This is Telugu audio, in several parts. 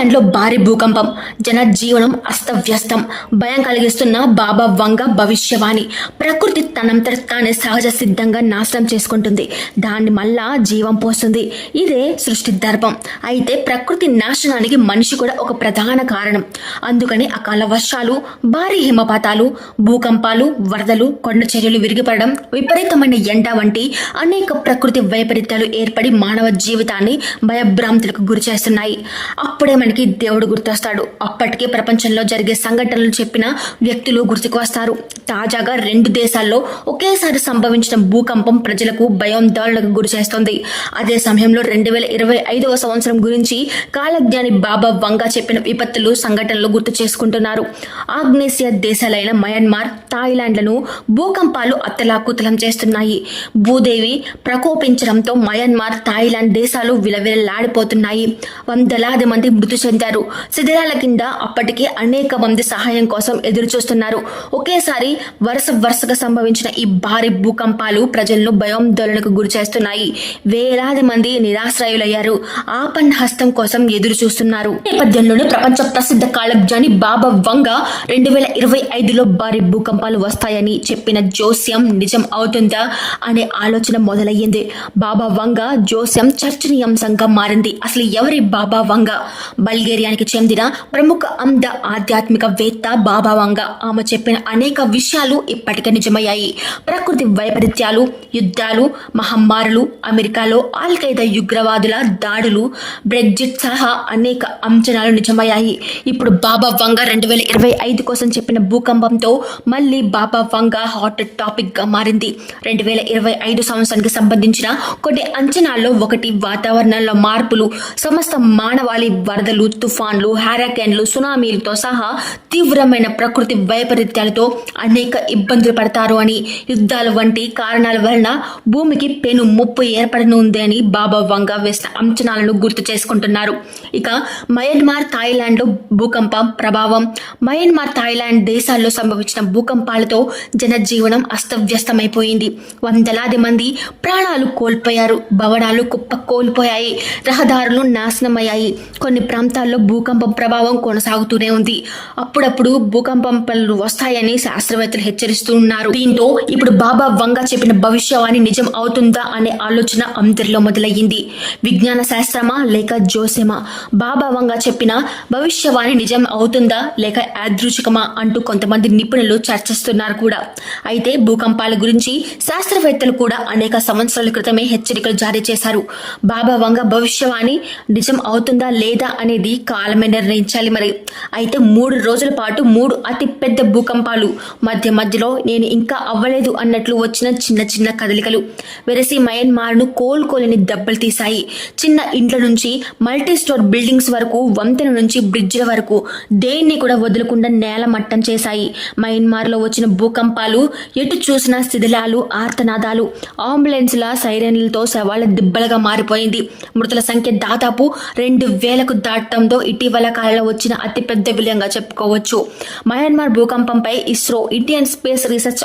థాయిలాండ్ భారీ భూకంపం. జనజీవనం అస్తవ్యస్తం. భయం కలిగిస్తున్న బాబా వంగ భవిష్యవాణి. ప్రకృతి తనంతట తానే సహజ సిద్ధంగా నాశనం చేసుకుంటుంది. దాన్ని మళ్ళా జీవం పోస్తుంది. ఇదే సృష్టి దర్భం. అయితే ప్రకృతి నాశనానికి మనిషి కూడా ఒక ప్రధాన కారణం. అందుకని అకాల వర్షాలు భారీ హిమపాతాలు భూకంపాలు వరదలు కొండ చర్యలు విరిగిపడడం విపరీతమైన ఎండ వంటి అనేక ప్రకృతి వైపరీత్యాలు ఏర్పడి మానవ జీవితాన్ని భయభ్రాంతులకు గురి చేస్తున్నాయి అప్పుడే మనకి దేవుడు గుర్తొస్తాడు. అప్పటికే ప్రపంచంలో జరిగే సంఘటనలు చెప్పిన వ్యక్తులు గుర్తుకు వస్తారు. తాజాగా రెండు దేశాల్లో ఒకేసారి సంభవించిన భూకంపం ప్రజలకు భయాందోళనకు గురి చేస్తుంది. అదే సమయంలో రెండు వేల ఇరవై ఐదవ సంవత్సరం గురించి కాలజ్ఞాని బాబా వంగా చెప్పిన విపత్తులు సంఘటనలు గుర్తు చేసుకుంటున్నారు. ఆగ్నేసియా దేశాలైన మయన్మార్ థాయిలాండ్లను భూకంపాలు అత్తలాకుతలం చేస్తున్నాయి. భూదేవి ప్రకోపించడంతో మయన్మార్ థాయిలాండ్ దేశాలు విలవిలలాడిపోతున్నాయి. వందలాది మంది మృతి చెందారు. శిథిరాల కింద అప్పటికే అనేక మంది సహాయం కోసం ఎదురు చూస్తున్నారు ఒకేసారి వరుస వరుసగా సంభవించిన ఈ భారీ భూకంపాలు ప్రజలను భయాందోళనకు గురి చేస్తున్నాయి. వేలాది మంది నిరాశ్రయులయ్యారు. ఆపన్న హస్తం కోసం ఎదురు చూస్తున్నారు నేపథ్యంలోనే ప్రపంచ ప్రసిద్ధ కాళజ్ఞాని బాబా వంగ రెండు వేల ఇరవై ఐదులో భారీ భూకంపాలు వస్తాయని చెప్పిన జోస్యం నిజం అవుతుందా అనే ఆలోచన మొదలయ్యింది. బాబా వంగ జోస్యం చర్చనీయాంశంగా మారింది. అసలు ఎవరి బాబా వంగ? బల్గేరియానికి చెందిన ప్రముఖ అంధ ఆధ్యాత్మికవేత్త బాబా వంగ. ఆమె చెప్పిన అనేక విషయాలు ఇప్పటికే నిజమయ్యాయి. ప్రకృతి వైపరీత్యాలు యుద్ధాలు మహమ్మారులు అమెరికాలో ఆల్ ఖైదా ఉగ్రవాదుల దాడులు బ్రెగ్జిట్ సహా అనేక అంచనాలు నిజమయ్యాయి. ఇప్పుడు బాబా వంగ రెండు వేల ఇరవై ఐదు కోసం చెప్పిన భూకంపంతో మళ్ళీ బాబా వంగ హాట్ టాపిక్గా మారింది. రెండు వేల ఇరవై ఐదు సంవత్సరానికి సంబంధించిన కొన్ని అంచనాల్లో ఒకటి వాతావరణంలో మార్పులు సమస్త మానవాళి వరదలు తుఫాన్లు హ్యారకెన్లు సునామీలతో సహా తీవ్రమైన ప్రకృతి వైపరీత్యాలతో అనేక ఇబ్బందులు పడతారు అని యుద్ధాల వంటి కారణాల వలన భూమికి పెను ముప్పు ఏర్పడనుంది అని బాబా వంగ వేసిన అంచనాలను గుర్తు చేసుకుంటున్నారు. ఇక మయన్మార్ థాయిలాండ్లో భూకంపం ప్రభావం. మయన్మార్ థాయిలాండ్ దేశాల్లో సంభవించిన భూకంపాలతో జనజీవనం అస్తవ్యస్తమైపోయింది. వందలాది మంది ప్రాణాలు కోల్పోయారు. భవనాలు కుప్ప కోల్పోయాయి. రహదారులు నాశనమయ్యాయి. కొన్ని ప్రాంతాలు ప్రాంతాల్లో భూకంపం ప్రభావం కొనసాగుతూనే ఉంది. అప్పుడప్పుడు భూకంపాలు వస్తాయని శాస్త్రవేత్తలు హెచ్చరిస్తూ ఉన్నారు దీంతో ఇప్పుడు బాబా వంగ చెప్పిన భవిష్యవాణి నిజం అవుతుందా అనే ఆలోచన అందరిలో మొదలయ్యింది. విజ్ఞాన శాస్త్రమా లేక జోసెమా బాబా వంగ చెప్పిన భవిష్యవాణి నిజం అవుతుందా లేక యాదృచికమా అంటూ కొంతమంది నిపుణులు చర్చిస్తున్నారు కూడా. అయితే భూకంపాల గురించి శాస్త్రవేత్తలు కూడా అనేక సంవత్సరాల క్రితమే హెచ్చరికలు జారీ చేశారు. బాబా వంగ భవిష్యవాణి నిజం అవుతుందా లేదా అనేది కాలమే నిర్ణయించాలి. మరి అయితే మూడు రోజుల పాటు మూడు అతి పెద్ద భూకంపాలు మధ్య మధ్యలో నేను ఇంకా అవ్వలేదు అన్నట్లు వచ్చిన చిన్న చిన్న కదలికలు. వెరసి మయన్మార్ను కోలుకోలేని దెబ్బలు తీశాయి. చిన్న ఇండ్ల నుంచి మల్టీ స్టోర్ బిల్డింగ్స్ వరకు వంతెన నుంచి బ్రిడ్జ్ల వరకు దేన్ని కూడా వదలకుండా నేల మట్టం చేశాయి. మయన్మార్లో వచ్చిన భూకంపాలు ఎటు చూసిన శిథిలాలు ఆర్తనాదాలు అంబులెన్స్ల సైరన్లతో శవాల దిబ్బలుగా మారిపోయింది. మృతుల సంఖ్య దాదాపు రెండు వేలకు దాటడంతో ఇటీవల కాలంలో వచ్చిన అతిపెద్ద విలయంగా చెప్పుకోవచ్చు. Myanmar భూకంపంపై ISRO Indian space research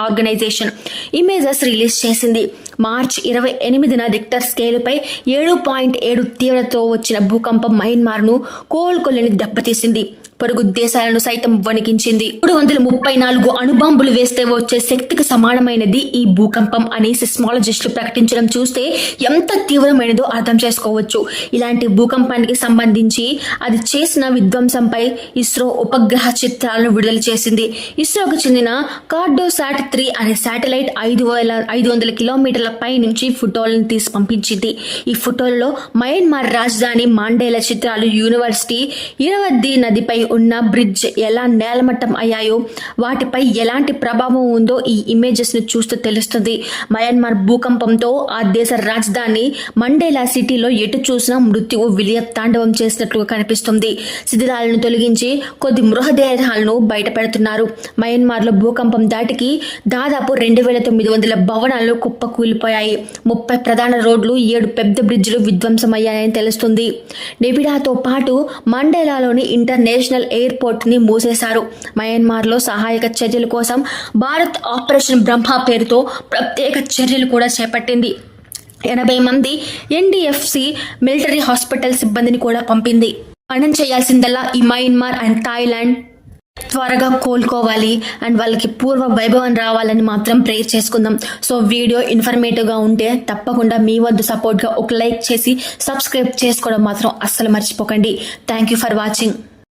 organisation images release చేసింది. మార్చ్ ఇరవై ఎనిమిదిన రిక్టర్ స్కేలుపై ఏడు పాయింట్ ఏడు తీవ్రతతో వచ్చిన భూకంపం మయన్మార్ను కోలుకోలేని దెబ్బతీసింది. పొరుగు దేశాలను సైతం వణికించింది. మూడు వందల ముప్పై నాలుగు అణుబాంబులు వేస్తే వచ్చే శక్తికి సమానమైనది ఈ భూకంపం అని సిస్మాలజిస్టులు ప్రకటించడం చూస్తే ఎంత తీవ్రమైనదో అర్థం చేసుకోవచ్చు. ఇలాంటి భూకంపానికి సంబంధించి అది చేసిన విధ్వంసంపై ఇస్రో ఉపగ్రహ చిత్రాలను విడుదల చేసింది. ఇస్రోకు చెందిన కార్డోసాట్ త్రీ అనే శాటిలైట్ ఐదు వేల ఐదు వందల కిలోమీటర్ల పై నుంచి ఫోటోలను తీసి పంపించింది. ఈ ఫోటోలలో మయన్మార్ రాజధాని మాండేల చిత్రాలు యూనివర్సిటీ ఇరవద్ది నదిపై ఉన్న బ్రిడ్జ్ ఎలా నేలమట్టం అయ్యాయో వాటిపై ఎలాంటి ప్రభావం ఉందో ఈ ఇమేజెస్ను చూస్తూ తెలుస్తుంది. మయన్మార్ భూకంపంతో ఆ దేశ రాజధాని మండేలా సిటీలో ఎటు చూసినా మృత్యువు విలియ తాండవం చేసినట్లుగా కనిపిస్తుంది. శిథిలాలను తొలగించి కొద్ది మృతదేహాలను బయటపెడుతున్నారు మయన్మార్లో భూకంపం దాటికి దాదాపు రెండు వేల తొమ్మిది వందల భవనాలు కుప్పకూలిపోయాయి. ముప్పై ప్రధాన రోడ్లు ఏడు పెద్ద బ్రిడ్జిలు విధ్వంసమయ్యాయని తెలుస్తుంది. నెబిడాతో పాటు మండేలాలోని ఇంటర్నేషనల్ ఎయిర్పోర్ట్ని మూసేశారు. మయన్మార్లో సహాయక చర్యల కోసం భారత్ ఆపరేషన్ బ్రహ్మ పేరుతో ప్రత్యేక చర్యలు కూడా చేపట్టింది. ఎనభై మంది ఎన్డీఎఫ్సి మిలిటరీ హాస్పిటల్ సిబ్బందిని కూడా పంపింది. మనం చేయాల్సిందల్లా ఈ మయన్మార్ అండ్ థాయిలాండ్. త్వరగా కోలుకోవాలి అండ్ వాళ్ళకి పూర్వ వైభవం రావాలని మాత్రం ప్రేర్ చేసుకుందాం. సో వీడియో ఇన్ఫర్మేటివ్గా ఉంటే తప్పకుండా మీ వద్ద సపోర్ట్గా ఒక లైక్ చేసి సబ్స్క్రైబ్ చేసుకోవడం మాత్రం అస్సలు మర్చిపోకండి. Thank you for watching.